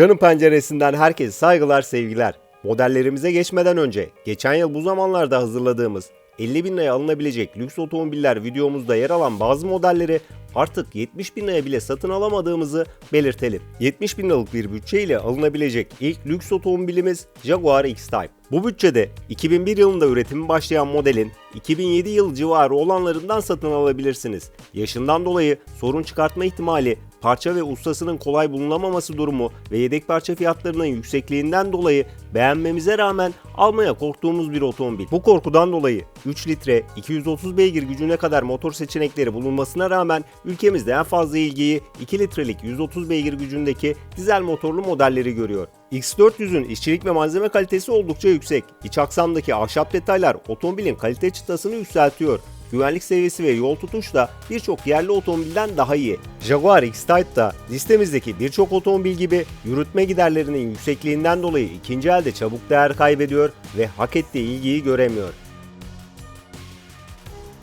Canım penceresinden herkese saygılar sevgiler. Modellerimize geçmeden önce geçen yıl bu zamanlarda hazırladığımız 50 bin liraya alınabilecek lüks otomobiller videomuzda yer alan bazı modelleri artık 70 bin liraya bile satın alamadığımızı belirtelim. 70 bin liralık bir bütçeyle alınabilecek ilk lüks otomobilimiz Jaguar X-Type. Bu bütçede 2001 yılında üretimi başlayan modelin 2007 yıl civarı olanlarından satın alabilirsiniz. Yaşından dolayı sorun çıkartma ihtimali parça ve ustasının kolay bulunamaması durumu ve yedek parça fiyatlarının yüksekliğinden dolayı beğenmemize rağmen almaya korktuğumuz bir otomobil. Bu korkudan dolayı 3 litre 230 beygir gücüne kadar motor seçenekleri bulunmasına rağmen ülkemizde en fazla ilgiyi 2 litrelik 130 beygir gücündeki dizel motorlu modelleri görüyor. X400'ün işçilik ve malzeme kalitesi oldukça yüksek. İç aksamdaki ahşap detaylar otomobilin kalite çıtasını yükseltiyor. Güvenlik seviyesi ve yol tutuş da birçok yerli otomobilden daha iyi. Jaguar X-Type da listemizdeki birçok otomobil gibi yürütme giderlerinin yüksekliğinden dolayı ikinci elde çabuk değer kaybediyor ve hak ettiği ilgiyi göremiyor.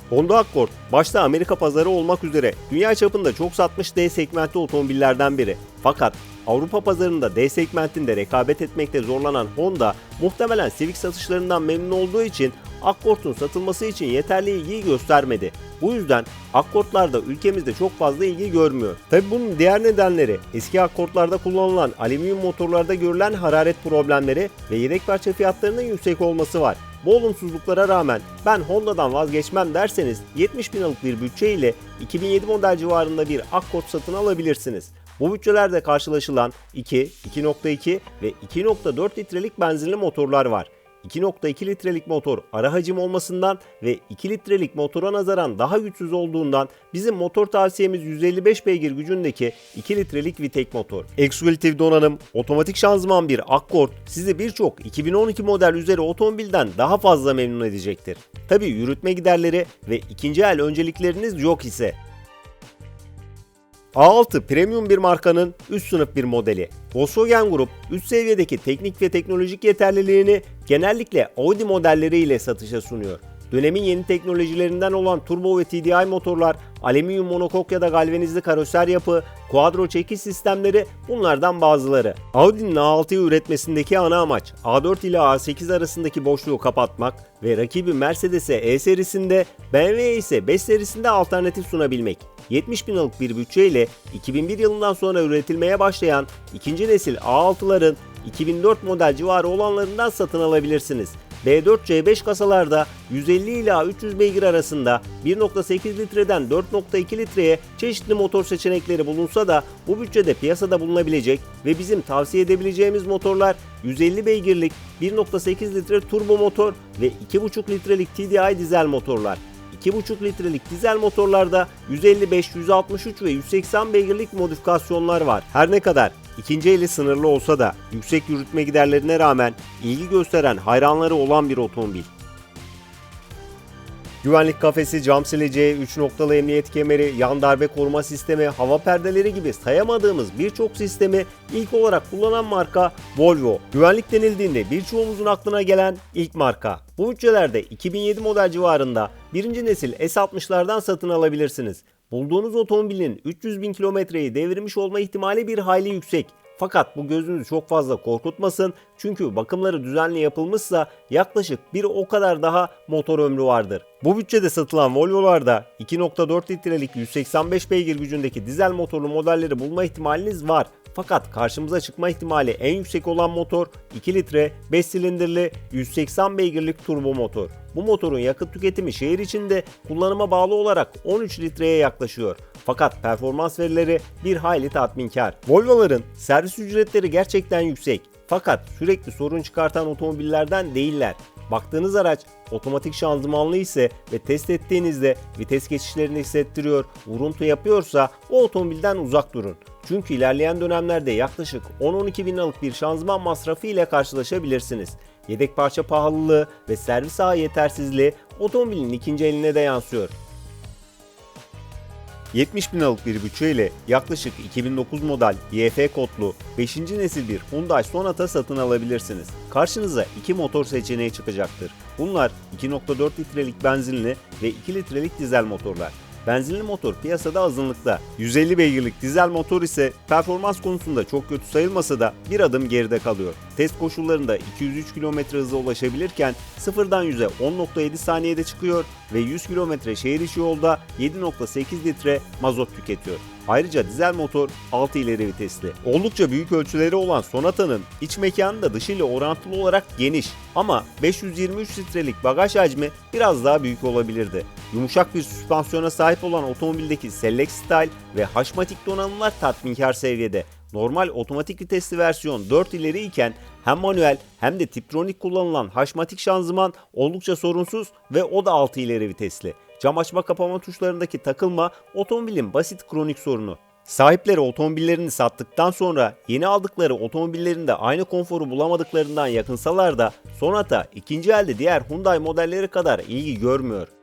Honda Accord başta Amerika pazarı olmak üzere dünya çapında çok satmış D segmenti otomobillerden biri. Fakat Avrupa pazarında D segmentinde rekabet etmekte zorlanan Honda muhtemelen Civic satışlarından memnun olduğu için Accord'un satılması için yeterli ilgiyi göstermedi. Bu yüzden Accord'larda ülkemizde çok fazla ilgi görmüyor. Tabi bunun diğer nedenleri eski Accord'larda kullanılan alüminyum motorlarda görülen hararet problemleri ve yedek parça fiyatlarının yüksek olması var. Bu olumsuzluklara rağmen ben Honda'dan vazgeçmem derseniz 70 bin liralık bir bütçe ile 2007 model civarında bir Accord satın alabilirsiniz. Bu bütçelerde karşılaşılan 2, 2.2 ve 2.4 litrelik benzinli motorlar var. 2.2 litrelik motor ara hacim olmasından ve 2 litrelik motora nazaran daha güçsüz olduğundan bizim motor tavsiyemiz 155 beygir gücündeki 2 litrelik Vitek motor. Exclusive donanım, otomatik şanzıman bir Accord sizi birçok 2012 model üzeri otomobilden daha fazla memnun edecektir. Tabi yürütme giderleri ve ikinci el öncelikleriniz yok ise A6 premium bir markanın üst sınıf bir modeli. Volkswagen Grup üst seviyedeki teknik ve teknolojik yeterliliğini genellikle Audi modelleriyle satışa sunuyor. Dönemin yeni teknolojilerinden olan turbo ve TDI motorlar, alüminyum monokok ya da galvanizli karoser yapı, kuadro çekiş sistemleri bunlardan bazıları. Audi'nin A6'yı üretmesindeki ana amaç A4 ile A8 arasındaki boşluğu kapatmak ve rakibi Mercedes'e E serisinde, BMW'ye ise 5 serisinde alternatif sunabilmek. 70 bin liralık bir bütçeyle 2001 yılından sonra üretilmeye başlayan ikinci nesil A6'ların 2004 model civarı olanlarından satın alabilirsiniz. B4 C5 kasalarda 150 ila 300 beygir arasında 1.8 litreden 4.2 litreye çeşitli motor seçenekleri bulunsa da bu bütçede piyasada bulunabilecek ve bizim tavsiye edebileceğimiz motorlar 150 beygirlik 1.8 litre turbo motor ve 2.5 litrelik TDI dizel motorlar. 2,5 litrelik dizel motorlarda 155, 163 ve 180 beygirlik modifikasyonlar var. Her ne kadar ikinci eli sınırlı olsa da yüksek yürütme giderlerine rağmen ilgi gösteren hayranları olan bir otomobil. Güvenlik kafesi, cam sileceği, 3 noktalı emniyet kemeri, yan darbe koruma sistemi, hava perdeleri gibi sayamadığımız birçok sistemi ilk olarak kullanan marka Volvo. Güvenlik denildiğinde birçoğumuzun aklına gelen ilk marka. Bu bütçelerde 2007 model civarında birinci nesil S60'lardan satın alabilirsiniz. Bulduğunuz otomobilin 300 bin kilometreyi devirmiş olma ihtimali bir hayli yüksek. Fakat bu gözünüzü çok fazla korkutmasın çünkü bakımları düzenli yapılmışsa yaklaşık bir o kadar daha motor ömrü vardır. Bu bütçede satılan Volvo'larda 2.4 litrelik 185 beygir gücündeki dizel motorlu modelleri bulma ihtimaliniz var. Fakat karşımıza çıkma ihtimali en yüksek olan motor 2 litre 5 silindirli 180 beygirlik turbo motor. Bu motorun yakıt tüketimi şehir içinde kullanıma bağlı olarak 13 litreye yaklaşıyor. Fakat performans verileri bir hayli tatminkar. Volvo'ların servis ücretleri gerçekten yüksek. Fakat sürekli sorun çıkartan otomobillerden değiller. Baktığınız araç otomatik şanzımanlı ise ve test ettiğinizde vites geçişlerini hissettiriyor, vuruntu yapıyorsa o otomobilden uzak durun. Çünkü ilerleyen dönemlerde yaklaşık 10-12 bin liralık bir şanzıman masrafı ile karşılaşabilirsiniz. Yedek parça pahalılığı ve servis ağı yetersizliği otomobilin ikinci eline de yansıyor. 70 bin liralık bir bütçeyle yaklaşık 2009 model YF kodlu 5. nesil bir Hyundai Sonata satın alabilirsiniz. Karşınıza iki motor seçeneği çıkacaktır. Bunlar 2.4 litrelik benzinli ve 2 litrelik dizel motorlar. Benzinli motor piyasada azınlıkta. 150 beygirlik dizel motor ise performans konusunda çok kötü sayılmasa da bir adım geride kalıyor. Test koşullarında 203 km hıza ulaşabilirken sıfırdan 100'e 10.7 saniyede çıkıyor ve 100 km şehir içi yolda 7.8 litre mazot tüketiyor. Ayrıca dizel motor 6 ileri vitesli. Oldukça büyük ölçüleri olan Sonata'nın iç mekanı da dışı ile orantılı olarak geniş ama 523 litrelik bagaj hacmi biraz daha büyük olabilirdi. Yumuşak bir süspansiyona sahip olan otomobildeki Select Style ve haşmatik donanımlar tatminkar seviyede. Normal otomatik vitesli versiyon 4 ileri iken hem manuel hem de Tiptronic kullanılan haşmatik şanzıman oldukça sorunsuz ve o da 6 ileri vitesli. Cam açma kapama tuşlarındaki takılma otomobilin basit kronik sorunu. Sahipleri otomobillerini sattıktan sonra yeni aldıkları otomobillerinde aynı konforu bulamadıklarından yakınsalar da Sonata ikinci elde diğer Hyundai modelleri kadar ilgi görmüyor.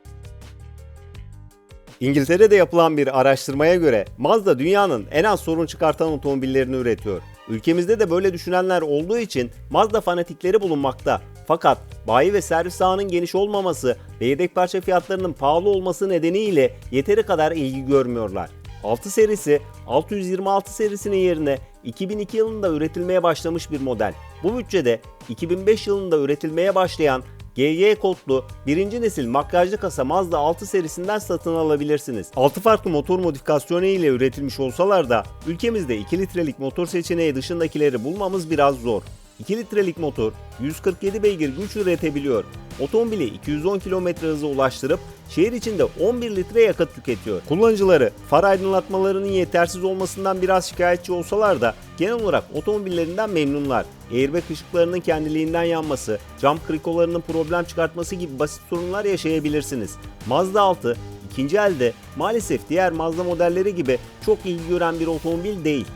İngiltere'de yapılan bir araştırmaya göre Mazda dünyanın en az sorun çıkartan otomobillerini üretiyor. Ülkemizde de böyle düşünenler olduğu için Mazda fanatikleri bulunmakta. Fakat bayi ve servis ağının geniş olmaması ve yedek parça fiyatlarının pahalı olması nedeniyle yeteri kadar ilgi görmüyorlar. 6 serisi 626 serisinin yerine 2002 yılında üretilmeye başlamış bir model. Bu bütçede 2005 yılında üretilmeye başlayan GG kodlu birinci nesil makyajlı kasa Mazda 6 serisinden satın alabilirsiniz. 6 farklı motor modifikasyonu ile üretilmiş olsalar da ülkemizde 2 litrelik motor seçeneği dışındakileri bulmamız biraz zor. 2 litrelik motor 147 beygir güç üretebiliyor. Otomobili 210 km hıza ulaştırıp şehir içinde 11 litre yakıt tüketiyor. Kullanıcıları far aydınlatmalarının yetersiz olmasından biraz şikayetçi olsalar da genel olarak otomobillerinden memnunlar. Airbag ışıklarının kendiliğinden yanması, cam krikolarının problem çıkartması gibi basit sorunlar yaşayabilirsiniz. Mazda 6 ikinci elde maalesef diğer Mazda modelleri gibi çok ilgi gören bir otomobil değil.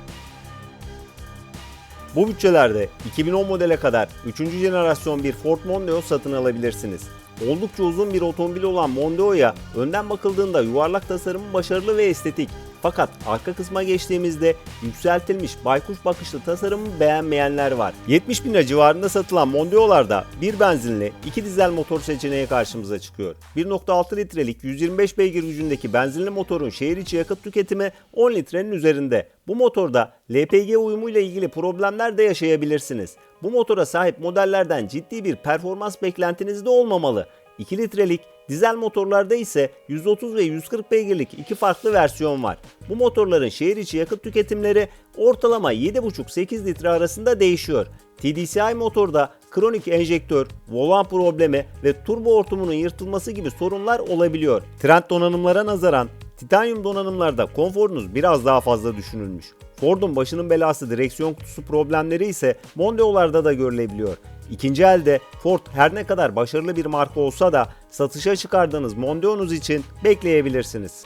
Bu bütçelerde 2010 modele kadar 3. jenerasyon bir Ford Mondeo satın alabilirsiniz. Oldukça uzun bir otomobil olan Mondeo'ya önden bakıldığında yuvarlak tasarımı başarılı ve estetik. Fakat arka kısma geçtiğimizde yükseltilmiş baykuş bakışlı tasarımı beğenmeyenler var. 70 bin lira civarında satılan Mondeo'larda bir benzinli, iki dizel motor seçeneği karşımıza çıkıyor. 1.6 litrelik 125 beygir gücündeki benzinli motorun şehir içi yakıt tüketimi 10 litrenin üzerinde. Bu motorda LPG uyumuyla ilgili problemler de yaşayabilirsiniz. Bu motora sahip modellerden ciddi bir performans beklentiniz de olmamalı. 2 litrelik Dizel motorlarda ise 130 ve 140 beygirlik iki farklı versiyon var. Bu motorların şehir içi yakıt tüketimleri ortalama 7,5-8 litre arasında değişiyor. TDCi motorda kronik enjektör, volan problemi ve turbo hortumunun yırtılması gibi sorunlar olabiliyor. Trend donanımlara nazaran titanyum donanımlarda konforunuz biraz daha fazla düşünülmüş. Ford'un başının belası direksiyon kutusu problemleri ise Mondeo'larda da görülebiliyor. İkinci elde Ford her ne kadar başarılı bir marka olsa da satışa çıkardığınız Mondeo'nuz için bekleyebilirsiniz.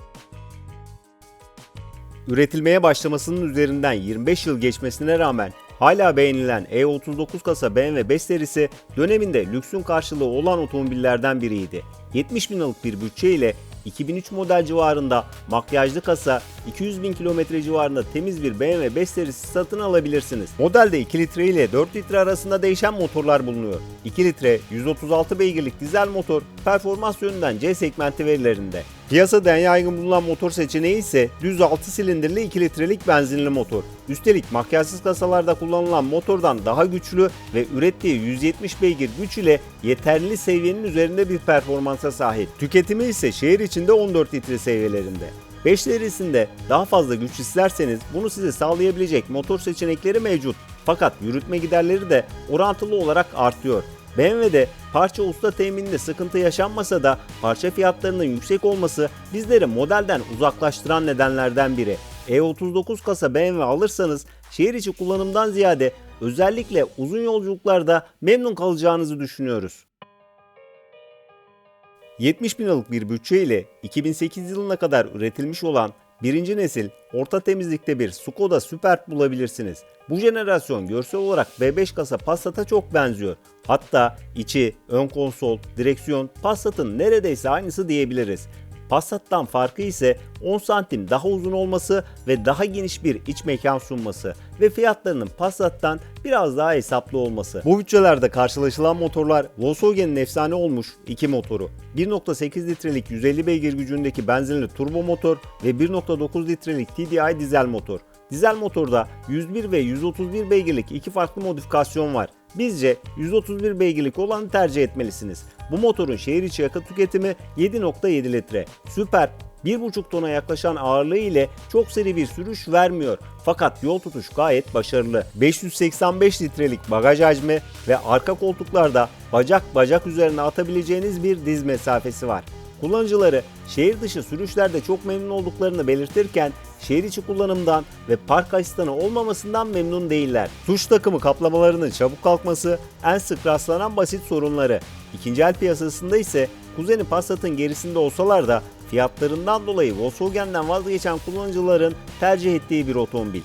Üretilmeye başlamasının üzerinden 25 yıl geçmesine rağmen hala beğenilen E39 kasa BMW 5 serisi döneminde lüksün karşılığı olan otomobillerden biriydi. 70 bin liralık bir bütçe ile 2003 model civarında makyajlı kasa 200 bin kilometre civarında temiz bir BMW 5 serisi satın alabilirsiniz. Modelde 2 litre ile 4 litre arasında değişen motorlar bulunuyor. 2 litre 136 beygirlik dizel motor performans yönünden C segmenti verilerinde. Piyasada en yaygın bulunan motor seçeneği ise düz 6 silindirli 2 litrelik benzinli motor. Üstelik makyajsız kasalarda kullanılan motordan daha güçlü ve ürettiği 170 beygir güç ile yeterli seviyenin üzerinde bir performansa sahip. Tüketimi ise şehir içinde 14 litre seviyelerinde. 5 serisinde daha fazla güç isterseniz bunu size sağlayabilecek motor seçenekleri mevcut. Fakat yürütme giderleri de orantılı olarak artıyor. BMW'de parça usta temininde sıkıntı yaşanmasa da parça fiyatlarının yüksek olması bizleri modelden uzaklaştıran nedenlerden biri. E39 kasa BMW alırsanız şehir içi kullanımdan ziyade özellikle uzun yolculuklarda memnun kalacağınızı düşünüyoruz. 70 bin liralık bir bütçe ile 2008 yılına kadar üretilmiş olan birinci nesil orta temizlikte bir Skoda Superb bulabilirsiniz. Bu jenerasyon görsel olarak B5 kasa Passat'a çok benziyor. Hatta içi, ön konsol, direksiyon Passat'ın neredeyse aynısı diyebiliriz. Passat'tan farkı ise 10 santim daha uzun olması ve daha geniş bir iç mekan sunması ve fiyatlarının Passat'tan biraz daha hesaplı olması. Bu bütçelerde karşılaşılan motorlar Volkswagen'in efsane olmuş iki motoru. 1.8 litrelik 150 beygir gücündeki benzinli turbo motor ve 1.9 litrelik TDI dizel motor. Dizel motorda 101 ve 131 beygirlik iki farklı modifikasyon var. Bizce 131 beygirlik olanı tercih etmelisiniz. Bu motorun şehir içi yakıt tüketimi 7.7 litre. Süper 1.5 tona yaklaşan ağırlığı ile çok seri bir sürüş vermiyor. Fakat yol tutuş gayet başarılı. 585 litrelik bagaj hacmi ve arka koltuklarda bacak bacak üzerine atabileceğiniz bir diz mesafesi var. Kullanıcıları şehir dışı sürüşlerde çok memnun olduklarını belirtirken şehir içi kullanımdan ve park asistanı olmamasından memnun değiller. Tuş takımı kaplamalarının çabuk kalkması en sık rastlanan basit sorunları. İkinci el piyasasında ise kuzeni Passat'ın gerisinde olsalar da fiyatlarından dolayı Volkswagen'den vazgeçen kullanıcıların tercih ettiği bir otomobil.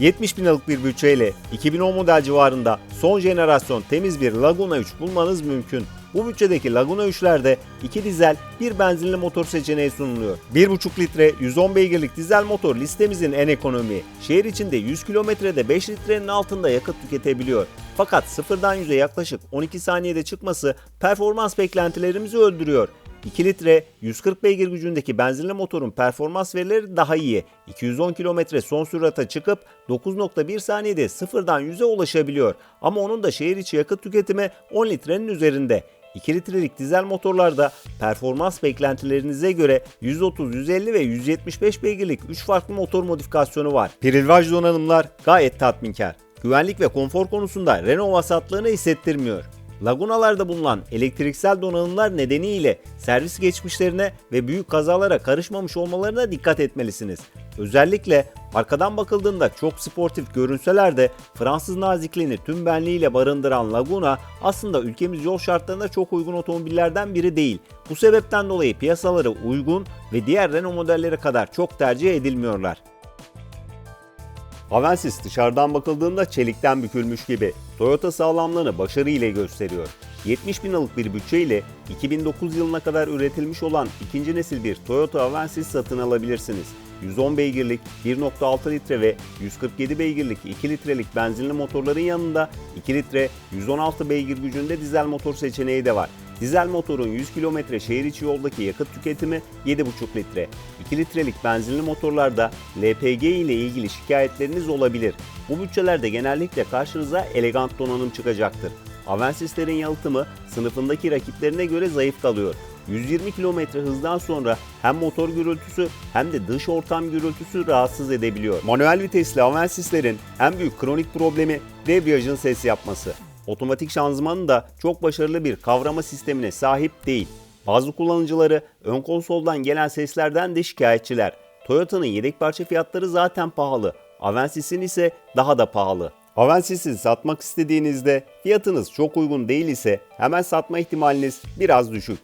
70 bin liralık bir bütçeyle 2010 model civarında son jenerasyon temiz bir Laguna 3 bulmanız mümkün. Bu bütçedeki Laguna 3'lerde 2 dizel, 1 benzinli motor seçeneği sunuluyor. 1.5 litre 110 beygirlik dizel motor listemizin en ekonomi. Şehir içinde 100 kilometrede 5 litrenin altında yakıt tüketebiliyor. Fakat sıfırdan 100'e yaklaşık 12 saniyede çıkması performans beklentilerimizi öldürüyor. 2 litre 140 beygir gücündeki benzinli motorun performans verileri daha iyi. 210 km son sürate çıkıp 9.1 saniyede sıfırdan 100'e ulaşabiliyor. Ama onun da şehir içi yakıt tüketimi 10 litrenin üzerinde. 2 litrelik dizel motorlarda performans beklentilerinize göre 130, 150 ve 175 beygirlik 3 farklı motor modifikasyonu var. Prilvaj donanımlar gayet tatminkar. Güvenlik ve konfor konusunda Renault vasatlığını hissettirmiyor. Lagunalarda bulunan elektriksel donanımlar nedeniyle servis geçmişlerine ve büyük kazalara karışmamış olmalarına dikkat etmelisiniz. Özellikle arkadan bakıldığında çok sportif görünseler de Fransız nazikliğini tüm benliğiyle barındıran Laguna aslında ülkemiz yol şartlarına çok uygun otomobillerden biri değil. Bu sebepten dolayı piyasaları uygun ve diğer Renault modelleri kadar çok tercih edilmiyorlar. Avensis dışarıdan bakıldığında çelikten bükülmüş gibi. Toyota sağlamlığını başarı ile gösteriyor. 70 bin liralık bir bütçeyle 2009 yılına kadar üretilmiş olan ikinci nesil bir Toyota Avensis satın alabilirsiniz. 110 beygirlik 1.6 litre ve 147 beygirlik 2 litrelik benzinli motorların yanında 2 litre 116 beygir gücünde dizel motor seçeneği de var. Dizel motorun 100 km şehir içi yoldaki yakıt tüketimi 7,5 litre. 2 litrelik benzinli motorlarda LPG ile ilgili şikayetleriniz olabilir. Bu bütçelerde genellikle karşınıza elegant donanım çıkacaktır. Avensis'lerin yalıtımı sınıfındaki rakiplerine göre zayıf kalıyor. 120 km hızdan sonra hem motor gürültüsü hem de dış ortam gürültüsü rahatsız edebiliyor. Manuel vitesli Avensis'lerin en büyük kronik problemi debriyajın ses yapması. Otomatik şanzımanın da çok başarılı bir kavrama sistemine sahip değil. Bazı kullanıcıları ön konsoldan gelen seslerden de şikayetçiler. Toyota'nın yedek parça fiyatları zaten pahalı. Avensis'in ise daha da pahalı. Avensis'i satmak istediğinizde fiyatınız çok uygun değil ise hemen satma ihtimaliniz biraz düşük.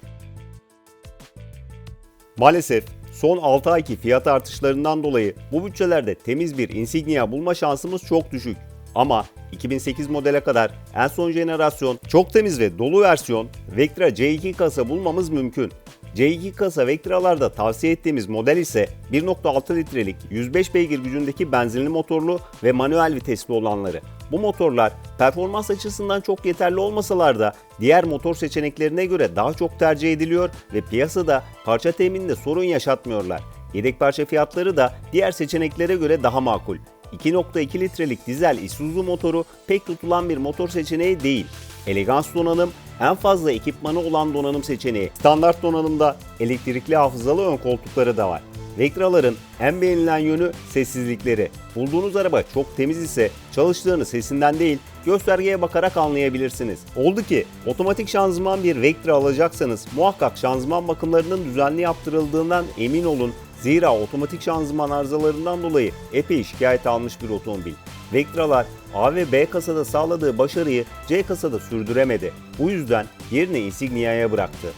Maalesef son 6 ayki fiyat artışlarından dolayı bu bütçelerde temiz bir Insignia bulma şansımız çok düşük. Ama 2008 modele kadar en son jenerasyon çok temiz ve dolu versiyon Vectra C2 kasa bulmamız mümkün. C2 kasa Vectra'larda tavsiye ettiğimiz model ise 1.6 litrelik 105 beygir gücündeki benzinli motorlu ve manuel vitesli olanları. Bu motorlar performans açısından çok yeterli olmasalar da diğer motor seçeneklerine göre daha çok tercih ediliyor ve piyasada parça temininde sorun yaşatmıyorlar. Yedek parça fiyatları da diğer seçeneklere göre daha makul. 2.2 litrelik dizel Isuzu motoru pek tutulan bir motor seçeneği değil. Elegans donanım en fazla ekipmanı olan donanım seçeneği. Standart donanımda elektrikli hafızalı ön koltukları da var. Vectra'ların en beğenilen yönü sessizlikleri. Bulduğunuz araba çok temiz ise çalıştığını sesinden değil göstergeye bakarak anlayabilirsiniz. Oldu ki otomatik şanzıman bir Vectra alacaksanız muhakkak şanzıman bakımlarının düzenli yaptırıldığından emin olun Zira otomatik şanzıman arızalarından dolayı epey şikayet almış bir otomobil. Vectra'lar A ve B kasada sağladığı başarıyı C kasada sürdüremedi. Bu yüzden yerini Insignia'ya bıraktı.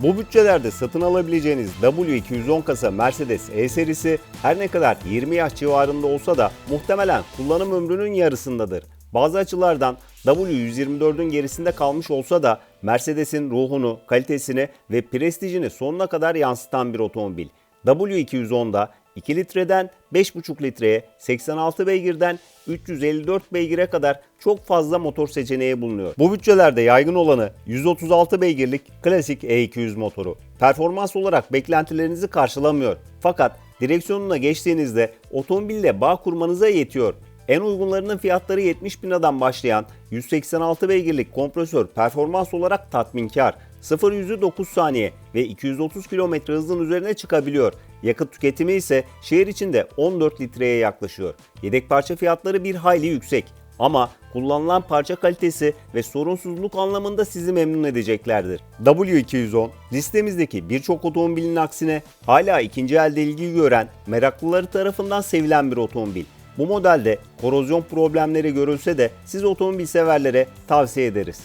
Bu bütçelerde satın alabileceğiniz W210 kasa Mercedes E serisi her ne kadar 20 yaş civarında olsa da muhtemelen kullanım ömrünün yarısındadır. Bazı açılardan W124'ün gerisinde kalmış olsa da Mercedes'in ruhunu, kalitesini ve prestijini sonuna kadar yansıtan bir otomobil. W210'da 2 litreden 5,5 litreye, 86 beygirden 354 beygire kadar çok fazla motor seçeneği bulunuyor. Bu bütçelerde yaygın olanı 136 beygirlik klasik E200 motoru. Performans olarak beklentilerinizi karşılamıyor. Fakat direksiyonuna geçtiğinizde otomobille bağ kurmanıza yetiyor. En uygunlarının fiyatları 70 bin liradan başlayan 186 beygirlik kompresör performans olarak tatminkar. 0 yüzü 9 saniye ve 230 km hızın üzerine çıkabiliyor. Yakıt tüketimi ise şehir içinde 14 litreye yaklaşıyor. Yedek parça fiyatları bir hayli yüksek ama kullanılan parça kalitesi ve sorunsuzluk anlamında sizi memnun edeceklerdir. W210 listemizdeki birçok otomobilin aksine hala ikinci elde ilgi gören meraklıları tarafından sevilen bir otomobil. Bu modelde korozyon problemleri görülse de siz otomobil severlere tavsiye ederiz.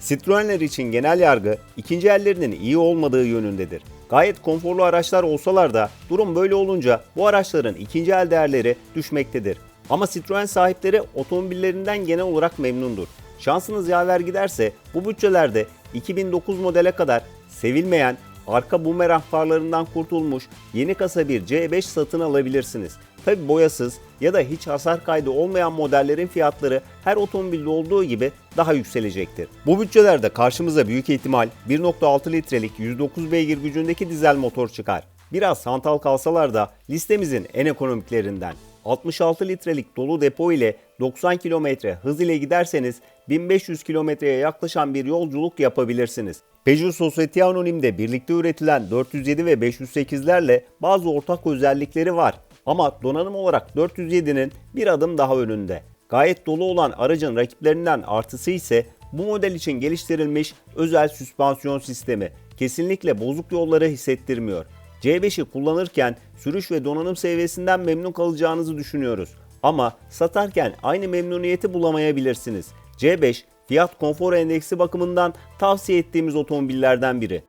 Citroenler için genel yargı ikinci ellerinin iyi olmadığı yönündedir. Gayet konforlu araçlar olsalar da durum böyle olunca bu araçların ikinci el değerleri düşmektedir. Ama Citroen sahipleri otomobillerinden genel olarak memnundur. Şansınız yaver giderse bu bütçelerde 2009 modele kadar sevilmeyen arka bumerang farlarından kurtulmuş yeni kasa bir C5 satın alabilirsiniz. Tabi boyasız ya da hiç hasar kaydı olmayan modellerin fiyatları her otomobilde olduğu gibi daha yükselecektir. Bu bütçelerde karşımıza büyük ihtimal 1.6 litrelik 109 beygir gücündeki dizel motor çıkar. Biraz hantal kalsalar da listemizin en ekonomiklerinden. 66 litrelik dolu depo ile 90 km hız ile giderseniz 1500 kilometreye yaklaşan bir yolculuk yapabilirsiniz. Peugeot Societe Anonyme'de birlikte üretilen 407 ve 508'lerle bazı ortak özellikleri var. Ama donanım olarak 407'nin bir adım daha önünde. Gayet dolu olan aracın rakiplerinden artısı ise bu model için geliştirilmiş özel süspansiyon sistemi. Kesinlikle bozuk yolları hissettirmiyor. C5'i kullanırken sürüş ve donanım seviyesinden memnun kalacağınızı düşünüyoruz. Ama satarken aynı memnuniyeti bulamayabilirsiniz. C5 fiyat konfor endeksi bakımından tavsiye ettiğimiz otomobillerden biri.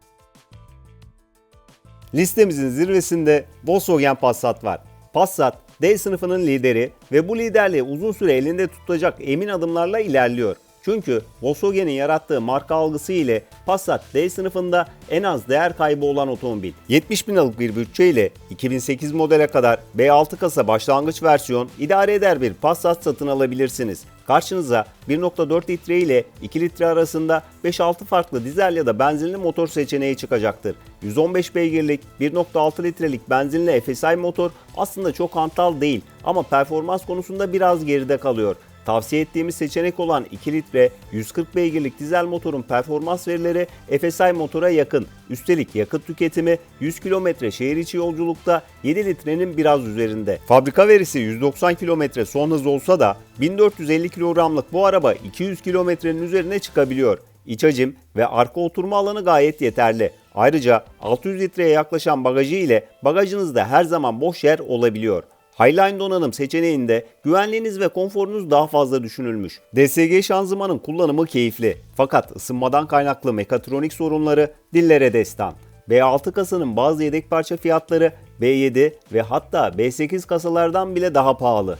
Listemizin zirvesinde Volkswagen Passat var. Passat D sınıfının lideri ve bu liderliği uzun süre elinde tutacak emin adımlarla ilerliyor. Çünkü Volkswagen'in yarattığı marka algısı ile Passat D sınıfında en az değer kaybı olan otomobil. 70 bin liralık bir bütçe ile 2008 modele kadar B6 kasa başlangıç versiyon idare eder bir Passat satın alabilirsiniz. Karşınıza 1.4 litre ile 2 litre arasında 5-6 farklı dizel ya da benzinli motor seçeneği çıkacaktır. 115 beygirlik 1.6 litrelik benzinli FSI motor aslında çok hantal değil ama performans konusunda biraz geride kalıyor. Tavsiye ettiğimiz seçenek olan 2 litre 140 beygirlik dizel motorun performans verileri FSI motora yakın. Üstelik yakıt tüketimi 100 km şehir içi yolculukta 7 litrenin biraz üzerinde. Fabrika verisi 190 km son hız olsa da 1450 kilogramlık bu araba 200 kilometrenin üzerine çıkabiliyor. İç hacim ve arka oturma alanı gayet yeterli. Ayrıca 600 litreye yaklaşan bagajı ile bagajınızda her zaman boş yer olabiliyor. Highline donanım seçeneğinde güvenliğiniz ve konforunuz daha fazla düşünülmüş. DSG şanzımanın kullanımı keyifli fakat ısınmadan kaynaklı mekatronik sorunları dillere destan. B6 kasanın bazı yedek parça fiyatları B7 ve hatta B8 kasalardan bile daha pahalı.